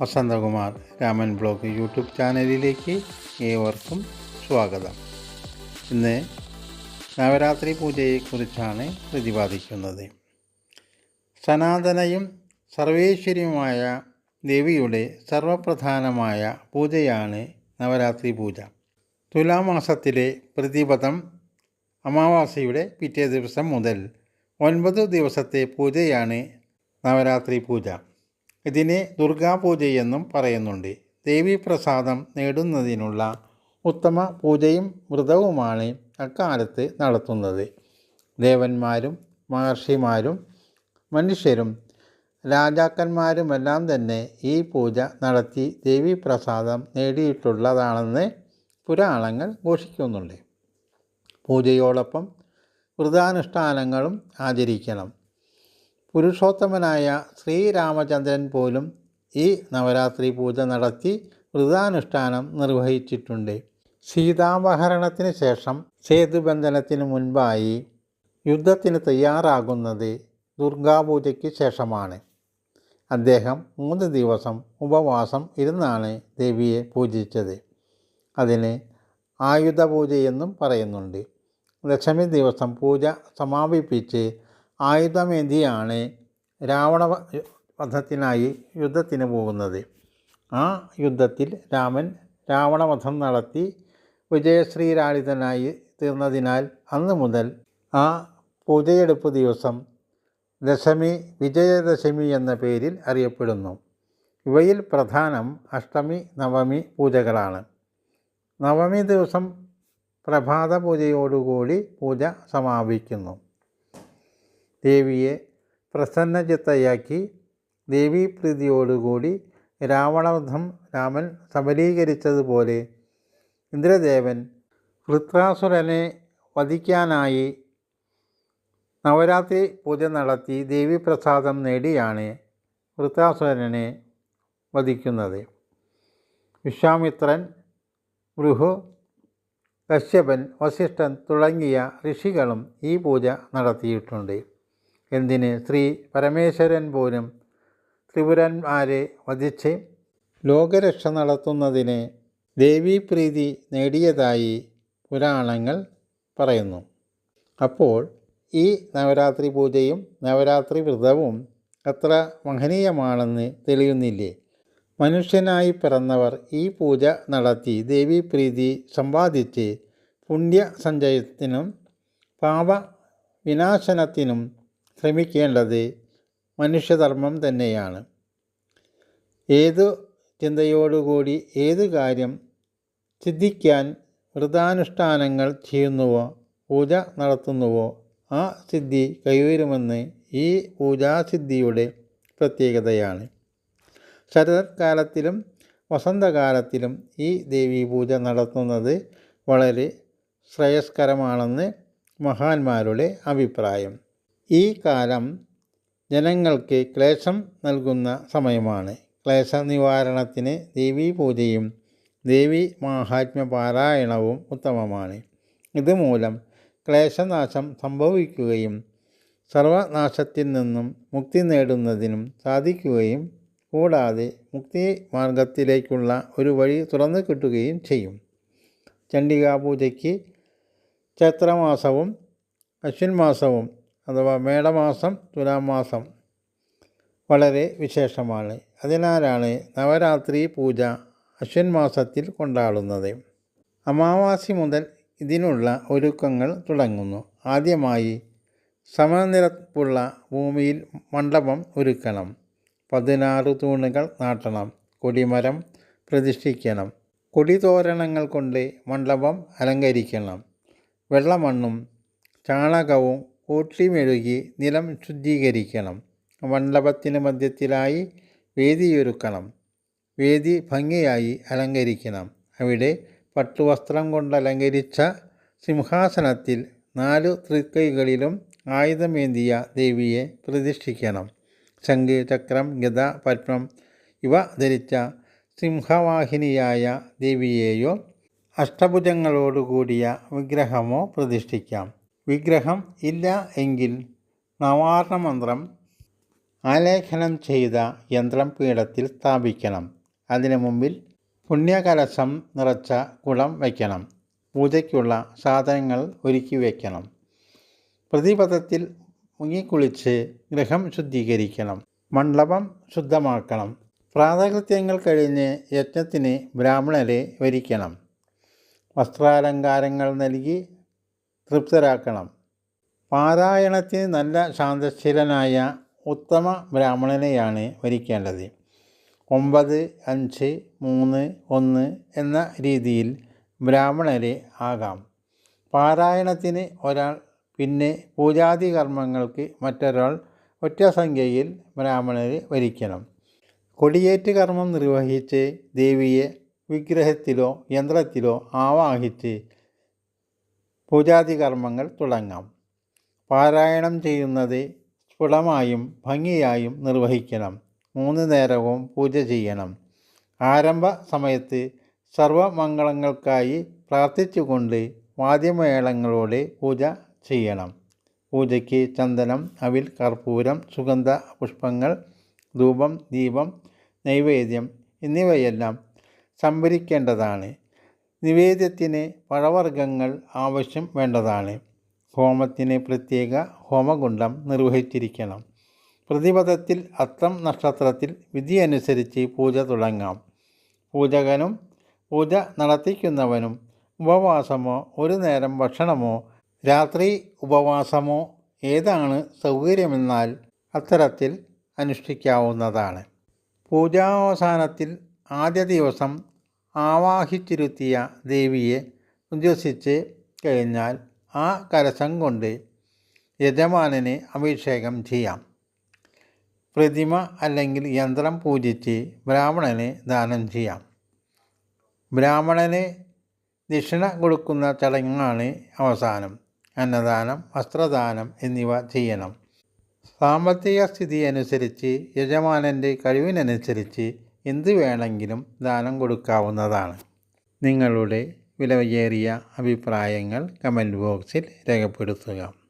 Vasanthakumar Raman blog YouTube ചാനലിലേക്ക് ഏവർക്കും സ്വാഗതം. ഇന്ന് നവരാത്രി പൂജയെക്കുറിച്ചാണ് പ്രതിപാദിക്കുന്നത്. സനാതനയും സർവേശ്വരിയുമായ ദേവിയുടെ സർവപ്രധാനമായ പൂജയാണ് നവരാത്രി പൂജ. തുലാമാസത്തിലെ പ്രതിപദം അമാവാസിയുടെ പിറ്റേ ദിവസം മുതൽ ഒൻപത് ദിവസത്തെ പൂജയാണ് നവരാത്രി പൂജ. ഇതിനെ ദുർഗാപൂജയെന്നും പറയുന്നുണ്ട്. ദേവീപ്രസാദം നേടുന്നതിനുള്ള ഉത്തമ പൂജയും വ്രതവുമാണ് അക്കാലത്ത് നടത്തുന്നത്. ദേവന്മാരും മഹർഷിമാരും മനുഷ്യരും രാജാക്കന്മാരുമെല്ലാം തന്നെ ഈ പൂജ നടത്തി ദേവീപ്രസാദം നേടിയിട്ടുള്ളതാണെന്ന് പുരാണങ്ങൾ ഘോഷിക്കുന്നുണ്ട്. പൂജയോടൊപ്പം വ്രതാനുഷ്ഠാനങ്ങളും ആചരിക്കണം. പുരുഷോത്തമനായ ശ്രീരാമചന്ദ്രൻ പോലും ഈ നവരാത്രി പൂജ നടത്തി വ്രതാനുഷ്ഠാനം നിർവഹിച്ചിട്ടുണ്ട്. സീതാപഹരണത്തിന് ശേഷം സേതുബന്ധനത്തിന് മുൻപായി യുദ്ധത്തിന് തയ്യാറാകുന്നത് ദുർഗാപൂജയ്ക്ക് ശേഷമാണ്. അദ്ദേഹം മൂന്ന് ദിവസം ഉപവാസം ഇരുന്നാണ് ദേവിയെ പൂജിച്ചത്. അതിന് ആയുധപൂജയെന്നും പറയുന്നുണ്ട്. ദശമി ദിവസം പൂജ സമാപിപ്പിച്ച് ആയുധമേന്തിയാണ് രാവണ വധത്തിനായി യുദ്ധത്തിന് പോകുന്നത്. ആ യുദ്ധത്തിൽ രാമൻ രാവണവധം നടത്തി വിജയശ്രീരാളിതനായി തീർന്നതിനാൽ അന്ന് മുതൽ ആ പൂജയെടുപ്പ് ദിവസം ദശമി വിജയദശമി എന്ന പേരിൽ അറിയപ്പെടുന്നു. ഇവയിൽ പ്രധാനം അഷ്ടമി നവമി പൂജകളാണ്. നവമി ദിവസം പ്രഭാത പൂജയോടുകൂടി പൂജ സമാപിക്കുന്നു. ദേവിയെ പ്രസന്നചിത്തയാക്കി ദേവീപ്രീതിയോടുകൂടി രാവണവധം രാമൻ സബലീകരിച്ചതുപോലെ ഇന്ദ്രദേവൻ വൃത്രാസുരനെ വധിക്കാനായി നവരാത്രി പൂജ നടത്തി ദേവീപ്രസാദം നേടിയാണ് വൃത്താസുരനെ വധിക്കുന്നത്. വിശ്വാമിത്രൻ ഭൃഹു കശ്യപൻ വസിഷ്ഠൻ തുടങ്ങിയ ഋഷികളും ഈ പൂജ നടത്തിയിട്ടുണ്ട്. എന്തിന്? ശ്രീ പരമേശ്വരൻ പോലും ത്രിപുരന്മാരെ വധിച്ച് ലോകരക്ഷ നടത്തുന്നതിന് ദേവീപ്രീതി നേടിയതായി പുരാണങ്ങൾ പറയുന്നു. അപ്പോൾ ഈ നവരാത്രി പൂജയും നവരാത്രി വ്രതവും അത്ര മഹനീയമാണെന്ന് തെളിയുന്നില്ലേ? മനുഷ്യനായി പിറന്നവർ ഈ പൂജ നടത്തി ദേവീപ്രീതി സമ്പാദിച്ച് പുണ്യ സഞ്ചയത്തിനും പാപ വിനാശനത്തിനും ശ്രമിക്കേണ്ടത് മനുഷ്യധർമ്മം തന്നെയാണ്. ഏതു ചിന്തയോടുകൂടി ഏത് കാര്യം സിദ്ധിക്കാൻ വ്രതാനുഷ്ഠാനങ്ങൾ ചെയ്യുന്നുവോ പൂജ നടത്തുന്നുവോ ആ സിദ്ധി കൈവരുമെന്ന് ഈ പൂജാസിദ്ധിയുടെ പ്രത്യേകതയാണ്. ശരത്കാലത്തിലും വസന്തകാലത്തിലും ഈ ദേവീ പൂജ നടത്തുന്നത് വളരെ ശ്രേയസ്കരമാണെന്ന് മഹാന്മാരുടെ അഭിപ്രായം. ഈ കാലം ജനങ്ങൾക്ക് ക്ലേശം നൽകുന്ന സമയമാണ്. ക്ലേശ നിവാരണത്തിന് ദേവീ പൂജയും ദേവി മാഹാത്മ്യ പാരായണവും ഉത്തമമാണ്. ഇതുമൂലം ക്ലേശനാശം സംഭവിക്കുകയും സർവനാശത്തിൽ നിന്നും മുക്തി നേടുന്നതിനും സാധിക്കുകയും കൂടാതെ മുക്തി മാർഗത്തിലേക്കുള്ള ഒരു വഴി തുറന്നു കിട്ടുകയും ചെയ്യും. ചണ്ഡികാ പൂജയ്ക്ക് ചൈത്രമാസവും അശ്വിൻ മാസവും അഥവാ മേടമാസം തുലാം മാസം വളരെ വിശേഷമാണ്. അതിനാലാണ് നവരാത്രി പൂജ അശ്വിൻ മാസത്തിൽ കൊണ്ടാടുന്നത്. അമാവാസി മുതൽ ഇതിനുള്ള ഒരുക്കങ്ങൾ തുടങ്ങുന്നു. ആദ്യമായി സമനിരപ്പുള്ള ഭൂമിയിൽ മണ്ഡപം ഒരുക്കണം. പതിനാറ് തൂണുകൾ നാട്ടണം. കൊടിമരം പ്രതിഷ്ഠിക്കണം. കൊടിതോരണങ്ങൾ കൊണ്ട് മണ്ഡപം അലങ്കരിക്കണം. വെള്ളമണ്ണും ചാണകവും കൂട്ടിമെഴുകി നിലം ശുദ്ധീകരിക്കണം. മണ്ഡപത്തിന് മധ്യത്തിലായി വേദിയൊരുക്കണം. വേദി ഭംഗിയായി അലങ്കരിക്കണം. അവിടെ പട്ടുവസ്ത്രം കൊണ്ട് അലങ്കരിച്ച സിംഹാസനത്തിൽ നാലു തൃക്കൈകളിലും ആയുധമേന്തിയ ദേവിയെ പ്രതിഷ്ഠിക്കണം. ശംഖ് ചക്രം ഗത പത്മം ഇവ ധരിച്ച സിംഹവാഹിനിയായ ദേവിയെയോ അഷ്ടഭുജങ്ങളോടുകൂടിയ വിഗ്രഹമോ പ്രതിഷ്ഠിക്കാം. വിഗ്രഹം ഇല്ല എങ്കിൽ നവാർണ മന്ത്രം ആലേഖനം ചെയ്ത യന്ത്രം പീഠത്തിൽ സ്ഥാപിക്കണം. അതിനു മുമ്പിൽ പുണ്യകലശം നിറച്ച കുളം വയ്ക്കണം. പൂജയ്ക്കുള്ള സാധനങ്ങൾ ഒരുക്കി വയ്ക്കണം. പ്രതിപഥത്തിൽ മുങ്ങിക്കുളിച്ച് ഗൃഹം ശുദ്ധീകരിക്കണം. മണ്ഡപം ശുദ്ധമാക്കണം. പ്രാതകൃത്യങ്ങൾ കഴിഞ്ഞ് യജ്ഞത്തിന് ബ്രാഹ്മണരെ വരിക്കണം. വസ്ത്രാലങ്കാരങ്ങൾ നൽകി തൃപ്തരാക്കണം. പാരായണത്തിന് നല്ല ശാന്തശീലനായ ഉത്തമ ബ്രാഹ്മണനെയാണ് വരിക്കേണ്ടത്. ഒമ്പത് അഞ്ച് മൂന്ന് ഒന്ന് എന്ന രീതിയിൽ ബ്രാഹ്മണരെ ആകാം. പാരായണത്തിന് ഒരാൾ പിന്നെ പൂജാതി കർമ്മങ്ങൾക്ക് മറ്റൊരാൾ ഒറ്റ സംഖ്യയിൽ ബ്രാഹ്മണരെ വരിക്കണം. കൊടിയേറ്റ് കർമ്മം നിർവഹിച്ച് ദേവിയെ വിഗ്രഹത്തിലോ യന്ത്രത്തിലോ ആവാഹിച്ച് പൂജാതി കർമ്മങ്ങൾ തുടങ്ങാം. പാരായണം ചെയ്യുന്നത് സ്ഫുടമായും ഭംഗിയായും നിർവഹിക്കണം. മൂന്ന് നേരവും പൂജ ചെയ്യണം. ആരംഭ സമയത്ത് സർവമംഗളങ്ങൾക്കായി പ്രാർത്ഥിച്ചുകൊണ്ട് വാദ്യമേളങ്ങളോടെ പൂജ ചെയ്യണം. പൂജയ്ക്ക് ചന്ദനം അവിൽ കർപ്പൂരം സുഗന്ധ പുഷ്പങ്ങൾ ധൂപം ദീപം നൈവേദ്യം എന്നിവയെല്ലാം സംഭരിക്കേണ്ടതാണ്. നിവേദ്യത്തിന് പഴവർഗങ്ങൾ ആവശ്യം വേണ്ടതാണ്. ഹോമത്തിന് പ്രത്യേക ഹോമകുണ്ഡം നിർവഹിച്ചിരിക്കണം. പ്രതിപദത്തിൽ അത്തം നക്ഷത്രത്തിൽ വിധിയനുസരിച്ച് പൂജ തുടങ്ങാം. പൂജകനും പൂജ നടത്തിക്കുന്നവനും ഉപവാസമോ ഒരു നേരം ഭക്ഷണമോ രാത്രി ഉപവാസമോ ഏതാണ് സൗകര്യമെന്നാൽ അത്തരത്തിൽ അനുഷ്ഠിക്കാവുന്നതാണ്. പൂജാവസാനത്തിൽ ആദ്യ ദിവസം ആവാഹിച്ചിരുത്തിയ ദേവിയെ ഉദ്ദേശിച്ച് കഴിഞ്ഞാൽ ആ കരസം കൊണ്ട് യജമാനന് അഭിഷേകം ചെയ്യാം. പ്രതിമ അല്ലെങ്കിൽ യന്ത്രം പൂജിച്ച് ബ്രാഹ്മണന് ദാനം ചെയ്യാം. ബ്രാഹ്മണന് ദക്ഷിണ കൊടുക്കുന്ന ചടങ്ങാണ് അവസാനം. അന്നദാനം വസ്ത്രദാനം എന്നിവ ചെയ്യണം. സാമ്പത്തിക സ്ഥിതി അനുസരിച്ച് യജമാനന്റെ കഴിവിനനുസരിച്ച് എന്ത് വേണമെങ്കിലും ദാനം കൊടുക്കാവുന്നതാണ്. നിങ്ങളുടെ വിലയേറിയ അഭിപ്രായങ്ങൾ കമന്റ് ബോക്സിൽ രേഖപ്പെടുത്തുക.